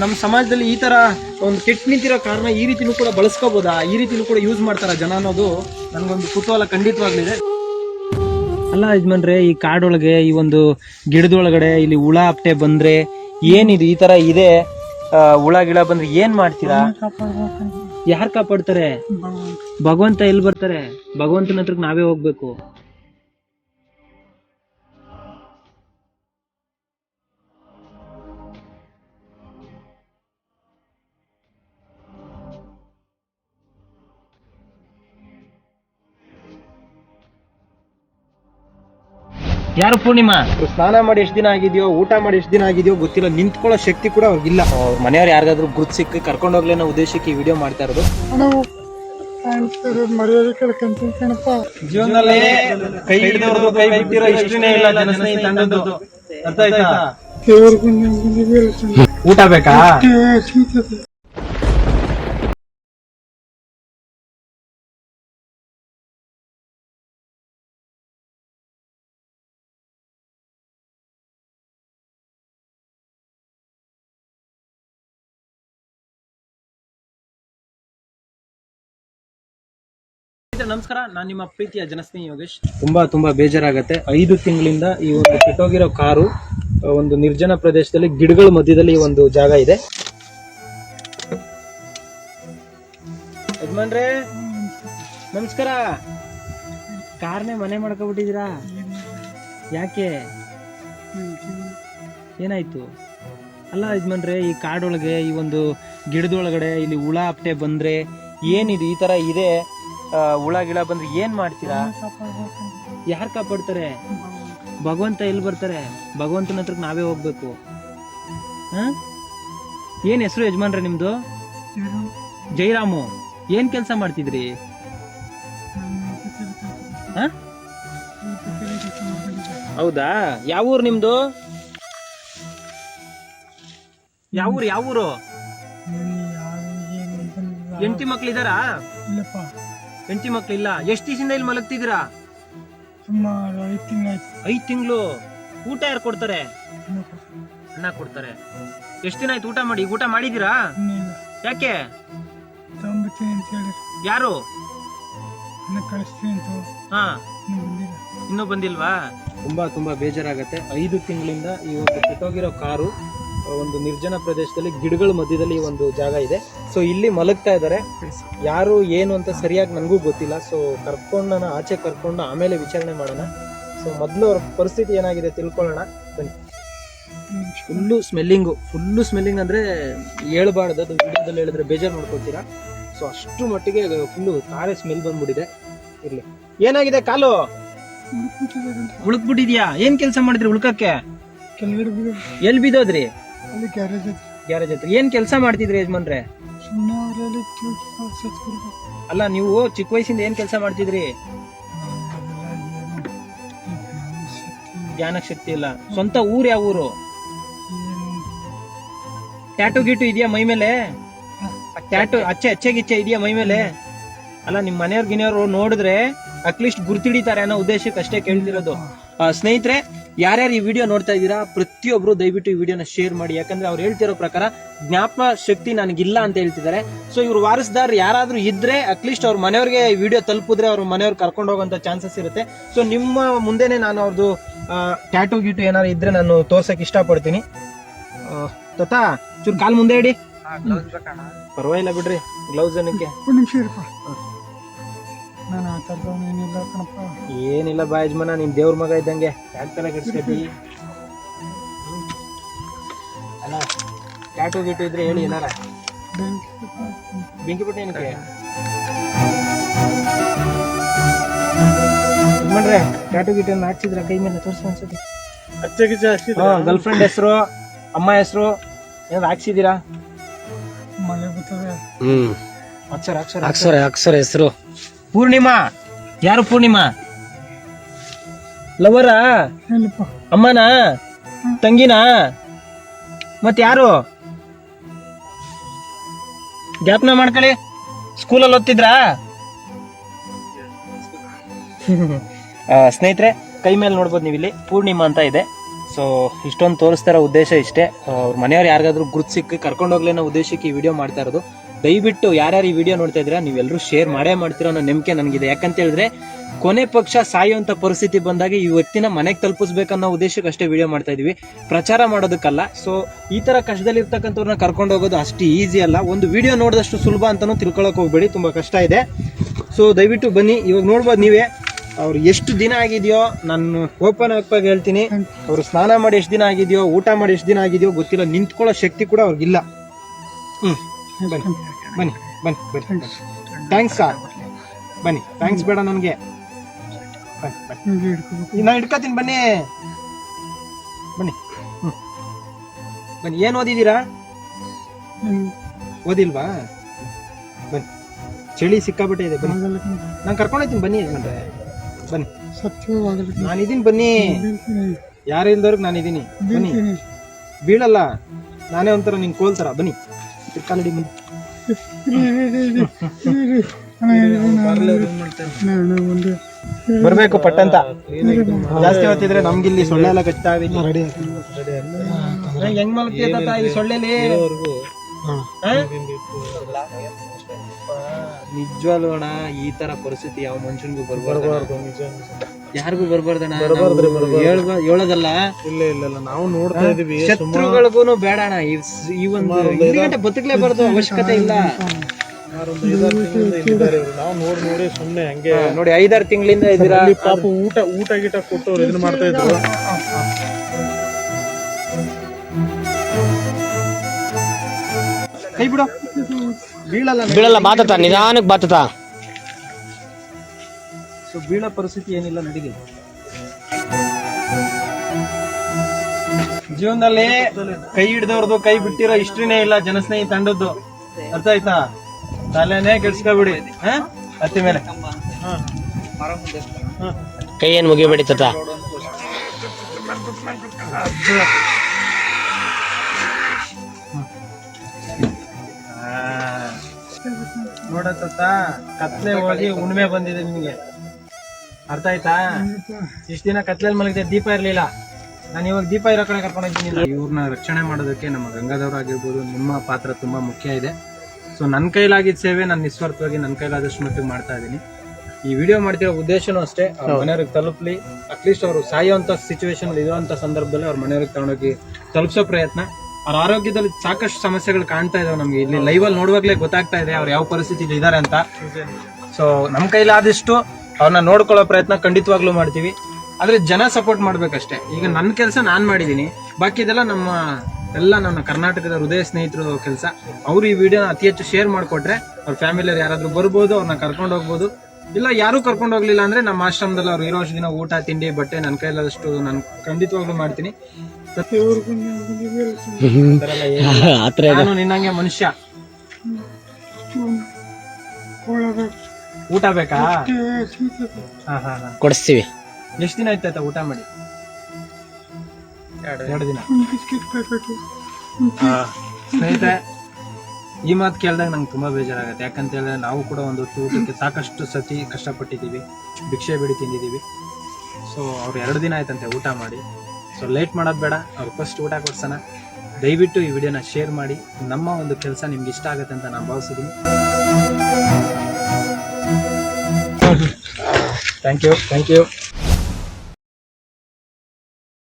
ನಮ್ಮ ಸಮಾಜದಲ್ಲಿ ಈ ತರ ಒಂದು ಕೆಟ್ಟ ನಿಂತಿರೋ ಕಾರಣ ಈ ರೀತಿನೂ ಕೂಡ ಬಳಸ್ಕೋಬೋದಾ? ಈ ರೀತಿನೂ ಕೂಡ ಯೂಸ್ ಮಾಡ್ತಾರ ಜನ ಅನ್ನೋದು ನನಗೊಂದು ಕುತೂಹಲ ಖಂಡಿತವಾಗ್ಲಿದೆ. ಅಲ್ಲ ಯಜಮಾನ್ರೆ, ಈ ಕಾಡೊಳಗೆ ಈ ಒಂದು ಗಿಡದೊಳಗಡೆ ಇಲ್ಲಿ ಹುಳ ಅಪ್ಟೆ ಬಂದ್ರೆ ಏನಿದು? ಈ ತರ ಇದೆ. ಹುಳ, ಗಿಳ ಬಂದ್ರೆ ಏನ್ ಮಾಡ್ತೀರಾ? ಯಾರ್ ಕಾಪಾಡ್ತಾರೆ? ಭಗವಂತ ಎಲ್ಲಿ ಬರ್ತಾರೆ? ಭಗವಂತನ ಹತ್ರಕ್ಕೆ ನಾವೇ ಹೋಗ್ಬೇಕು. ಯಾರು ಪೂರ್ಣಿಮಾ? ಸ್ನಾನ ಮಾಡಿ ಎಷ್ಟು ದಿನ ಆಗಿದೆಯೋ ಊಟ ಮಾಡಿ ಎಷ್ಟು ದಿನ ಆಗಿದೆಯೋ ಗೊತ್ತಿಲ್ಲ ನಿಂತ್ಕೊಳ್ಳೋ ಶಕ್ತಿ ಕೂಡ ಅವ್ರಿಗಿಲ್ಲ ಅವ್ರ ಮನೆಯವ್ರು ಯಾರಿಗಾದ್ರೂ ಗುರುತು ಸಿಕ್ಕಿ ಕರ್ಕೊಂಡು ಹೋಗ್ಲಿ ಅನ್ನೋ ಉದ್ದೇಶಕ್ಕೆ ಈ ವಿಡಿಯೋ ಮಾಡ್ತಾ ಇರೋದು. ಮರ್ಯಾದೆ ಕಳ್ಕೊಂತೀನಿ ಕಣಪ್ಪ. ಜೀವನದಲ್ಲಿ ಕೈ ಹಿಡಿದವ್ರದ್ದು ಕೈ ಬಿಟ್ಟಿರೋ ಇಷ್ಟನೇ ಇಲ್ಲ ಜನಸ್ನೇಹಿ ತಂಡದ್ದು. ಅರ್ಥ ಆಯ್ತಾ? ದೇವ್ರಿಗೂ ನಿಮ್ಗೂ ಊಟ ಬೇಕಾ? ನಮಸ್ಕಾರ. ನಾನು ನಿಮ್ಮ ಪ್ರೀತಿಯ ಜನಸ್ನೇಹಿ ಯೋಗೇಶ್. ತುಂಬಾ ತುಂಬಾ ಬೇಜಾರಾಗತ್ತೆ. ಐದು ತಿಂಗಳಿಂದ ಈ ಒಂದು ಕೆಟ್ಟೋಗಿರೋ ಕಾರು ಒಂದು ನಿರ್ಜನ ಪ್ರದೇಶದಲ್ಲಿ ಗಿಡಗಳ ಮಧ್ಯದಲ್ಲಿ ಈ ಒಂದು ಜಾಗ ಇದೆ. ಯಜಮಾನ್ರೇ ನಮಸ್ಕಾರ. ಕಾರ್ನೇ ಮನೆ ಮಾಡ್ಕೊಬಿಟ್ಟಿದ್ದೀರಾ? ಯಾಕೆ? ಏನಾಯ್ತು? ಅಲ್ಲ ಯಜಮಾನ್ರೆ ಈ ಕಾಡೊಳಗೆ ಈ ಒಂದು ಗಿಡದೊಳಗಡೆ ಇಲ್ಲಿ ಹುಳ ಅಪ್ಟೆ ಬಂದ್ರೆ ಏನಿದು? ಈ ತರ ಇದೆ. ಹುಳ ಗಿಳ ಬಂದ್ರೆ ಏನ್ ಮಾಡ್ತೀರಾ ಯಾರು ಕಾಪಾಡ್ತಾರೆ ಭಗವಂತ ಎಲ್ಲಿ ಬರ್ತಾರೆ ಭಗವಂತನ ಹತ್ರಕ್ಕೆ ನಾವೇ ಹೋಗ್ಬೇಕು ಹಾ ಏನ್ ಹೆಸರು ಯಜಮಾನ್ರ ನಿಮ್ದು ಜೈರಾಮು ಏನ್ ಕೆಲಸ ಮಾಡ್ತಿದ್ರಿ? ಹೌದಾ ಯಾವ ಊರು ನಿಮ್ದು ಯಾವ ಊರು ಯಾವ ಊರು ಎಂಟಿ ಮಕ್ಳಿದಾರಾ ಹೆಂಡತಿ ಮಕ್ಳು ಇಲ್ಲ ಎಷ್ಟು ದಿವಸದಿಂದ ಇಲ್ಲಿ ಮಲಗ್ತಿದ್ದೀರಾ? ಸುಮಾರು ಐದು ತಿಂಗಳಾಯ್ತು. ಐದು ತಿಂಗಳು? ಊಟ ಯಾರು ಕೊಡ್ತಾರೆ? ಅಣ್ಣ ಕೊಡ್ತಾರೆ. ಎಷ್ಟು ದಿನ ಆಯ್ತು ಊಟ ಮಾಡಿ? ಈಗ ಊಟ ಮಾಡಿದ್ದೀರಾ? ಯಾಕೆ? ತಗೊಂಬತ್ತೀನಿ ಅಂತ ಹೇಳಿ. ಯಾರು? ಅನ್ನ ಕಳಿಸ್ತೀನಿ ಅಂತ ಹಾ. ಇನ್ನೂ ಬಂದಿಲ್ಲ. ಇನ್ನೂ ಬಂದಿಲ್ವಾ? ತುಂಬಾ ತುಂಬಾ ಬೇಜಾರಾಗತ್ತೆ. ಐದು ತಿಂಗಳಿಂದ ಈ ಒಂದು ಕೆಟ್ಟೋಗಿರೋ ಕಾರು ಒಂದು ನಿರ್ಜನ ಪ್ರದೇಶದಲ್ಲಿ ಗಿಡಗಳ ಮಧ್ಯದಲ್ಲಿ ಒಂದು ಜಾಗ ಇದೆ. ಸೊ ಇಲ್ಲಿ ಮಲಗ್ತಾ ಇದ್ದಾರೆ. ಯಾರು ಏನು ಅಂತ ಸರಿಯಾಗಿ ನನಗೂ ಗೊತ್ತಿಲ್ಲ. ಸೊ ಕರ್ಕೊಂಡು ನಾನು ಆಚೆ ಕರ್ಕೊಂಡು ಆಮೇಲೆ ವಿಚಾರಣೆ ಮಾಡೋಣ. ಸೊ ಮೊದಲು ಅವ್ರ ಪರಿಸ್ಥಿತಿ ಏನಾಗಿದೆ ತಿಳ್ಕೊಳ್ಳೋಣ. ಬನ್ನಿ. ಫುಲ್ಲು ಸ್ಮೆಲ್ಲಿಂಗು ಫುಲ್ಲು ಸ್ಮೆಲ್ಲಿಂಗ್ ಅಂದರೆ ಹೇಳ್ಬಾರ್ದು. ಅದು ವಿಡಿಯೋದಲ್ಲಿ ಹೇಳಿದ್ರೆ ಬೇಜಾರು ಮಾಡ್ಕೊಳ್ತೀರಾ? ಸೊ ಅಷ್ಟು ಮಟ್ಟಿಗೆ ಫುಲ್ಲು ತಾರೆ ಸ್ಮೆಲ್ ಬಂದ್ಬಿಟ್ಟಿದೆ. ಇರಲಿ. ಏನಾಗಿದೆ ಕಾಲು? ಉಳ್ಕ್ಬಿಟ್ಟಿದ್ಯಾ ಏನು ಕೆಲಸ ಮಾಡಿದ್ರಿ ಉಳ್ಕಕ್ಕೆ? ಎಲ್ಲಿ ಎಲ್ ಬಿದ್ದೋದ್ರಿ? ಅಲ್ಲಿ ಗ್ಯಾರೇಜ್ ಗ್ಯಾರೇಜ್ ಹತ್ರ ಏನ್ ಕೆಲಸ ಮಾಡ್ತಿದ್ರಿ ಯಜಮಾನ್ರೆ? ಸುಮ್ಮನೆ ಅವರಲ್ಲಿ ಅಲ್ಲ ನೀವು ಚಿಕ್ಕ ವಯಸ್ಸಿಂದ ಏನ್ ಕೆಲಸ ಮಾಡ್ತಿದ್ರಿ? ಜ್ಞಾನ ಶಕ್ತಿ ಇಲ್ಲ. ಸ್ವಂತ ಊರ್ ಯಾವ ಊರು? ಟ್ಯಾಟು ಗೀಟು ಇದೆಯಾ ಮೈ ಮೇಲೆ? ಟ್ಯಾಟು ಅಚ್ಚೆ ಅಚ್ಚೆ ಗಿಚ್ಚೆ ಇದೆಯಾ ಮೈ ಮೇಲೆ? ಅಲ್ಲ ನಿಮ್ ಮನೆಯವ್ರ ಗಿನೆಯವ್ರು ನೋಡಿದ್ರೆ ಅಟ್ಲೀಸ್ಟ್ ಗುರ್ತಿಡಿತಾರೆ ಅನ್ನೋ ಉದ್ದೇಶಕ್ಕೆ ಅಷ್ಟೇ ಕೇಳ್ತಿರೋದು. ಸ್ನೇಹಿತರೆ ಯಾರ್ಯಾರು ಈ ವಿಡಿಯೋ ನೋಡ್ತಾ ಇದ್ದೀರಾ ಪ್ರತಿಯೊಬ್ರು ದಯವಿಟ್ಟು ಈ ವಿಡಿಯೋನ ಶೇರ್ ಮಾಡಿ. ಯಾಕಂದ್ರೆ ಅವ್ರು ಹೇಳ್ತಿರೋ ಪ್ರಕಾರ ಜ್ಞಾಪಕ ಶಕ್ತಿ ನನಗಿಲ್ಲ ಅಂತ ಹೇಳ್ತಿದ್ದಾರೆ. ಸೊ ಇವ್ರು ವಾರಸ್ದಾರ್ ಯಾರಾದ್ರೂ ಇದ್ರೆ ಅಟ್ಲೀಸ್ಟ್ ಅವ್ರ ಮನೆಯವ್ರಿಗೆ ಈ ವಿಡಿಯೋ ತಲುಪಿದ್ರೆ ಅವ್ರ ಮನೆಯವ್ರು ಕರ್ಕೊಂಡು ಹೋಗೋಂಥ ಚಾನ್ಸಸ್ ಇರುತ್ತೆ. ಸೊ ನಿಮ್ಮ ಮುಂದೆನೆ ನಾನು ಅವ್ರದ್ದು ಟ್ಯಾಟೂ ಗೀಟು ಏನಾದ್ರು ಇದ್ರೆ ನಾನು ತೋರ್ಸಕ್ ಇಷ್ಟಪಡ್ತೀನಿ. ಪಡ್ತೀನಿ ತತಾ ಚೂರು ಕಾಲ್ ಮುಂದೆ ಹೇಳಿ ಪರವಾಗಿಲ್ಲ ಬಿಡ್ರಿ ಗ್ಲೌಸ್ ಏನಕ್ಕೆ ಒಂದು ನಿಮಿಷ ಏನಿಲ್ಲ ಕಣಪ್ಪ. ಏನಿಲ್ಲ ಬಾ ಯಜಮಾನ ನೀನ್ ದೇವ್ರ ಮಗ ಇದ್ದಂಗೆ. ಯಾಕೆ ತಲೆ ಕೆಡ್ಸ್ಕೊತಿ. ಅಲ್ಲ ಟ್ಯಾಟು ಗೀಟು ಇದ್ರೆ ಹೇಳಿ ಏನಾರ? ಬೆಂಕಿ ಬಿಟ್ಟು ಏನಕ್ಕೆ? ಮಾಡ್ರೆ ಟ್ಯಾಟು ಗೀಟನ್ನು ಹಾಕ್ಸಿದ್ರೆ? ಕೈ ಮೇಲೆ ತೋರಿಸಿ ಅನ್ಸುತ್ತೆ ಅಚ್ಚಗೆ ಜಾಸ್ತಿ ಗರ್ಲ್ ಫ್ರೆಂಡ್ ಹೆಸರು ಅಮ್ಮ ಹೆಸರು ಏನಾದ್ರು ಹಾಕ್ಸಿದೀರಾ ಮಳೆ ಬರ್ತದೆ ಹ್ಮ್. ಅಕ್ಷರ ಅಕ್ಷರ ಅಕ್ಷರ ಅಕ್ಷರ ಹೆಸರು. ಪೂರ್ಣಿಮಾ? ಯಾರು ಪೂರ್ಣಿಮಾ? ಲವರಾ? ಅಮ್ಮನ? ತಂಗಿನ? ಮತ್ತೆ ಮತ್ ಯಾರು? ಜ್ಞಾಪನ ಮಾಡ್ಕೊಳ್ಳಿ. ಸ್ಕೂಲಲ್ಲಿ ಓದ್ತಿದ್ರಾ? ಸ್ನೇಹಿತರೆ ಕೈ ಮೇಲೆ ನೋಡ್ಬೋದು ನೀವು ಇಲ್ಲಿ ಪೂರ್ಣಿಮಾ ಅಂತ ಇದೆ. ಸೊ ಇಷ್ಟೊಂದು ತೋರಿಸ್ತಾರ ಉದ್ದೇಶ ಇಷ್ಟೇ. ಅವ್ರ ಮನೆಯವ್ರು ಯಾರಿಗಾದ್ರೂ ಗುರುತ್ ಸಿಕ್ಕಿ ಅನ್ನೋ ಉದ್ದೇಶಕ್ಕೆ ಈ ವಿಡಿಯೋ ಮಾಡ್ತಾ ಇರೋದು. ದಯವಿಟ್ಟು ಯಾರ್ಯಾರು ಈ ವಿಡಿಯೋ ನೋಡ್ತಾ ಇದ್ದೀರಾ ನೀವೆಲ್ಲರೂ ಶೇರ್ ಮಾಡೇ ಮಾಡ್ತೀರ ಅನ್ನೋ ನಂಬಿಕೆ ನನಗಿದೆ. ಯಾಕಂತ ಹೇಳಿದ್ರೆ, ಕೊನೆ ಪಕ್ಷ ಸಾಯುವಂತ ಪರಿಸ್ಥಿತಿ ಬಂದಾಗ ಈ ವ್ಯಕ್ತಿನ ಮನೆಗೆ ತಲುಪಿಸ್ಬೇಕನ್ನೋ ಉದ್ದೇಶಕ್ಕೆ ಅಷ್ಟೇ ವಿಡಿಯೋ ಮಾಡ್ತಾ ಇದೀವಿ ಪ್ರಚಾರ ಮಾಡೋದಕ್ಕಲ್ಲ ಸೊ ಈ ತರ ಕಷ್ಟದಲ್ಲಿ ಇರ್ತಕ್ಕಂಥವ್ರನ್ನ ಕರ್ಕೊಂಡು ಹೋಗೋದು ಅಷ್ಟು ಈಸಿ ಅಲ್ಲ. ಒಂದು ವಿಡಿಯೋ ನೋಡಿದಷ್ಟು ಸುಲಭ ಅಂತಾನು ತಿಳ್ಕೊಳಕ್ ಹೋಗ್ಬೇಡಿ, ತುಂಬಾ ಕಷ್ಟ ಇದೆ. ಸೊ ದಯವಿಟ್ಟು ಬನ್ನಿ, ಇವಾಗ ನೋಡ್ಬೋದು ನೀವೇ, ಅವ್ರು ಎಷ್ಟು ದಿನ ಆಗಿದೆಯೋ, ನಾನು ಓಪನ್ ಆಗಿ ಹೇಳ್ತೀನಿ, ಅವರು ಸ್ನಾನ ಮಾಡಿ ಎಷ್ಟು ದಿನ ಆಗಿದೆಯೋ, ಊಟ ಮಾಡಿ ಎಷ್ಟು ದಿನ ಆಗಿದೆಯೋ, ಗೊತ್ತಿಲ್ಲ, ನಿಂತ್ಕೊಳ್ಳೋ ಶಕ್ತಿ ಕೂಡ ಅವ್ರಿಗಿಲ್ಲ. ಹ್ಮ್. ಬನ್ನಿ ಬನ್ನಿ ಬನ್ನಿ ಬನ್ನಿ. ಥ್ಯಾಂಕ್ಸ್ ಸರ್ ಬನ್ನಿ ಥ್ಯಾಂಕ್ಸ್ ಬೇಡ ನನಗೆ. ನಾನು ಇಟ್ಕೋತೀನಿ ಬನ್ನಿ. ಬನ್ನಿ. ಬನ್ನಿ ಏನು ಓದಿದ್ದೀರಾ? ಓದಿಲ್ವಾ? ಬನ್ನಿ. ಚಳಿ ಸಿಕ್ಕಾಬಿಟ್ಟೆ ಇದೆ ಬನ್ನಿ. ನಾನು ಕರ್ಕೊಂಡು ನಾನು ಕರ್ಕೊಂಡೋಗ್ತೀನಿ ಬನ್ನಿ. ಯಜಮಾನ್ರೆ ಬನ್ನಿ. ನಾನು. ನಾನಿದ್ದೀನಿ ಬನ್ನಿ. ಯಾರು ಇಲ್ದವ್ರಿಗೆ ನಾನಿದ್ದೀನಿ ಬನ್ನಿ. ಬೀಳಲ್ಲ. ನಾನೇ ಒಂಥರ ನಿನ್ ಕೋಲ್ತರ ಬನ್ನಿ. ಕಾಲಡಿ ಒಂದು ಬರ್ಬೇಕು ಪಟ್ಟಂತ ಜಾಸ್ತಿ ಹೊತ್ತಿದ್ರೆ ನಮ್ಗಿಲ್ಲಿ ಸೊಳ್ಳೆ ಎಲ್ಲ ಕಚ್ತಾ ರೆಡಿ ಹೆಂಗ್ ಮಲ್ಕ್ತಿಯ ತಾತ ಈ ಸೊಳ್ಳೆಲಿ? ನಿಜವಾಗ್ಲು ಅಣ್ಣ ಈ ತರ ಪರಿಸ್ಥಿತಿ ಯಾವ ಮನುಷ್ಯನಿಗೂ ಬರ್ಬಾರ್ದು ಯಾರಿಗೂ ಬರ್ಬಾರ್ದಣ್ಣ ಹೇಳೋದಲ್ಲ. ಇಲ್ಲ ಇಲ್ಲ ಇಲ್ಲ ನಾವು ನೋಡ್ತಾ ಇದೀವಿ ಶತ್ರುಗಳಿಗೂ ಬೇಡ ಅಣ್ಣ ಈ ಸ್- ಈ ಒಂದು ಇಡೀ ಗಂಟೆ ಬದುಕಲೇಬಾರ್ದು ಅವಶ್ಯಕತೆ ಇಲ್ಲ. ಸುಮಾರು ಒಂದು ಐದಾರು ತಿಂಗಳಿಂದ ಇಲ್ಲಿದ್ದಾರೆ ಇವ್ರು. ನಾವು ನೋಡಿ ನೋಡಿ ಸುಮ್ನೆ ಹಂಗೆ. ನೋಡಿ ಐದಾರು ತಿಂಗಳಿಂದ ಇದ್ದೀರಾ? ಅಲ್ಲಿ ಪಾಪ ಊಟ ಊಟ ಗೀಟ ಕೊಟ್ಟವ್ರು ಇದನ್ನ ಮಾಡ್ತಾ ಇದ್ರು. ಕೈ ಬಿಡು. ಬೀಳಲ್ಲ ಬಾತತ ನಿಧಾನಕ್ಕೆ ಬಾತತ. ಸೊ ಬೀಳೋ ಪರಿಸ್ಥಿತಿ ಏನಿಲ್ಲ ನಡಿಗೆ. ಜೀವನದಲ್ಲಿ ಕೈ ಹಿಡ್ದವ್ರದ್ದು ಕೈ ಬಿಟ್ಟಿರೋ ಹಿಸ್ಟ್ರಿನೇ ಇಲ್ಲ ಜನಸ್ನೇಹಿ ತಂಡದ್ದು. ಅರ್ಥ ಆಯ್ತಾ? ತಲೆನೇ ಕೆಡ್ಸ್ಕೊಬಿಡಿ ಹಾ? ಹತ್ತಿ ಮೇಲೆ. ಕೈ ಏನ್ ಮುಗಿಬೇಡಿ ತಾತ. ನೋಡತ್ತ ಕತ್ಲೆ ಹೋಗಿ ಉಣ್ಮೆ ಬಂದಿದೆ ನಿಮಗೆ ಅರ್ಥ ಆಯ್ತಾ? ಇಷ್ಟ ದಿನ ಕತ್ಲೆ ಮಲಗಿದೆ ದೀಪ ಇರ್ಲಿಲ್ಲ. ನಾನು ಇವಾಗ ದೀಪ ಇರೋ ಕಡೆ ಕರ್ಕೊಂಡು ಹೋಗ್ತೀನಿ ಇವ್ರನ್ನ ರಕ್ಷಣೆ ಮಾಡೋದಕ್ಕೆ ನಮ್ಮ ಗಂಗಾಧವ್ರು ಆಗಿರ್ಬೋದು ನಿಮ್ಮ ಪಾತ್ರ ತುಂಬಾ ಮುಖ್ಯ ಇದೆ. ಸೊ ನನ್ನ ಕೈಲಾಗಿದ್ದ ಸೇವೆ ನಾನು ನಿಸ್ವಾರ್ಥವಾಗಿ ನನ್ನ ಕೈಲಾದಷ್ಟು ಮಟ್ಟಿಗೆ ಮಾಡ್ತಾ ಇದ್ದೀನಿ ಈ ವಿಡಿಯೋ ಮಾಡ್ತಿರೋ ಉದ್ದೇಶನೂ ಅಷ್ಟೇ ಅವ್ರ ಮನೆಯವ್ರಿಗೆ ತಲುಪಲಿ ಅಟ್ಲೀಸ್ಟ್ ಅವರು ಸಾಯುವಂತ ಸಿಚುವೇಶನ್ ಇರುವಂತ ಸಂದರ್ಭದಲ್ಲಿ ಅವ್ರ ಮನೆಯವ್ರಿಗೆ ತಗೊಂಡೋಗಿ ತಲುಪಿಸೋ ಪ್ರಯತ್ನ. ಅವ್ರ ಆರೋಗ್ಯದಲ್ಲಿ ಸಾಕಷ್ಟು ಸಮಸ್ಯೆಗಳು ಕಾಣ್ತಾ ಇದಾವೆ ನಮ್ಗೆ. ಇಲ್ಲಿ ಲೈವ್ ಅಲ್ಲಿ ನೋಡುವಾಗ್ಲೇ ಗೊತ್ತಾಗ್ತಾ ಇದೆ ಅವ್ರು ಯಾವ ಪರಿಸ್ಥಿತಿಲಿ ಇದಾರೆ ಅಂತ. ಸೊ ನಮ್ಮ ಕೈಲಾದಷ್ಟು ಅವ್ರನ್ನ ನೋಡ್ಕೊಳ್ಳೋ ಪ್ರಯತ್ನ ಖಂಡಿತವಾಗ್ಲೂ ಮಾಡ್ತೀವಿ. ಆದ್ರೆ ಜನ ಸಪೋರ್ಟ್ ಮಾಡ್ಬೇಕಷ್ಟೇ. ಈಗ ನನ್ನ ಕೆಲಸ ನಾನ್ ಮಾಡಿದೀನಿ. ಬಾಕಿದೆಲ್ಲ ನಮ್ಮ, ಎಲ್ಲ ನನ್ನ ಕರ್ನಾಟಕದ ಹೃದಯ ಸ್ನೇಹಿತರು ಕೆಲಸ. ಅವ್ರು ಈ ವಿಡಿಯೋನ ಅತಿ ಹೆಚ್ಚು ಶೇರ್ ಮಾಡಿಕೊಟ್ರೆ ಅವ್ರ ಫ್ಯಾಮಿಲಿಯವ್ರು ಯಾರಾದ್ರೂ ಬರ್ಬೋದು ಅವ್ರನ್ನ ಕರ್ಕೊಂಡು ಹೋಗ್ಬೋದು. ಇಲ್ಲ, ಯಾರು ಕರ್ಕೊಂಡು ಹೋಗ್ಲಿಲ್ಲ ಅಂದ್ರೆ ನಮ್ಮ ಆಶ್ರಮದಲ್ಲಿ ಅವ್ರು ಇರೋ ಅಷ್ಟು ದಿನ ಊಟ, ತಿಂಡಿ, ಬಟ್ಟೆ ನನ್ನ ಕೈಲಾದಷ್ಟು ನಾನು ಖಂಡಿತವಾಗ್ಲೂ ಮಾಡ್ತೀನಿ. ಆತರ ನಾನು ನಿನ್ನಂಗೆ ಮನುಷ್ಯ ಊಟ ಬೇಕಾ ಹಾ ಹಾ ಹಾ ಕೊಡಿಸ್ತೀವಿ. ಎಷ್ಟು ದಿನ ಆಯ್ತಾಯ್ತಾ ಊಟ ಮಾಡಿ? ಎರಡು ದಿನ. ಸ್ನೇಹಿತರೆ ಈ ಮಾತು ಕೇಳಿದಾಗ ನಂಗೆ ತುಂಬಾ ಬೇಜಾರಾಗುತ್ತೆ. ಯಾಕಂತ ಹೇಳಿದ್ರೆ ನಾವು ಕೂಡ ಒಂದು ಹೊತ್ತು ಊಟಕ್ಕೆ ಸಾಕಷ್ಟು ಸತಿ ಕಷ್ಟಪಟ್ಟಿದ್ದೀವಿ. ಭಿಕ್ಷೆ ಬಿಡಿ ತಿಂದಿದ್ದೀವಿ. ಸೊ ಅವ್ರು ಎರಡು ದಿನ ಆಯ್ತಂತೆ ಊಟ ಮಾಡಿ. ಸೊ ಲೇಟ್ ಮಾಡೋದು ಬೇಡ. ಅವ್ರು ಫಸ್ಟ್ ಊಟ ಕೊಡ್ಸೋಣ. ದಯವಿಟ್ಟು ಈ ವಿಡಿಯೋನ ಶೇರ್ ಮಾಡಿ. ನಮ್ಮ ಒಂದು ಕೆಲಸ ನಿಮ್ಗೆ ಇಷ್ಟ ಆಗುತ್ತೆ ಅಂತ ನಾನು ಭಾವಿಸಿದ್ದೀನಿ ಥ್ಯಾಂಕ್ ಯು ಥ್ಯಾಂಕ್ ಯು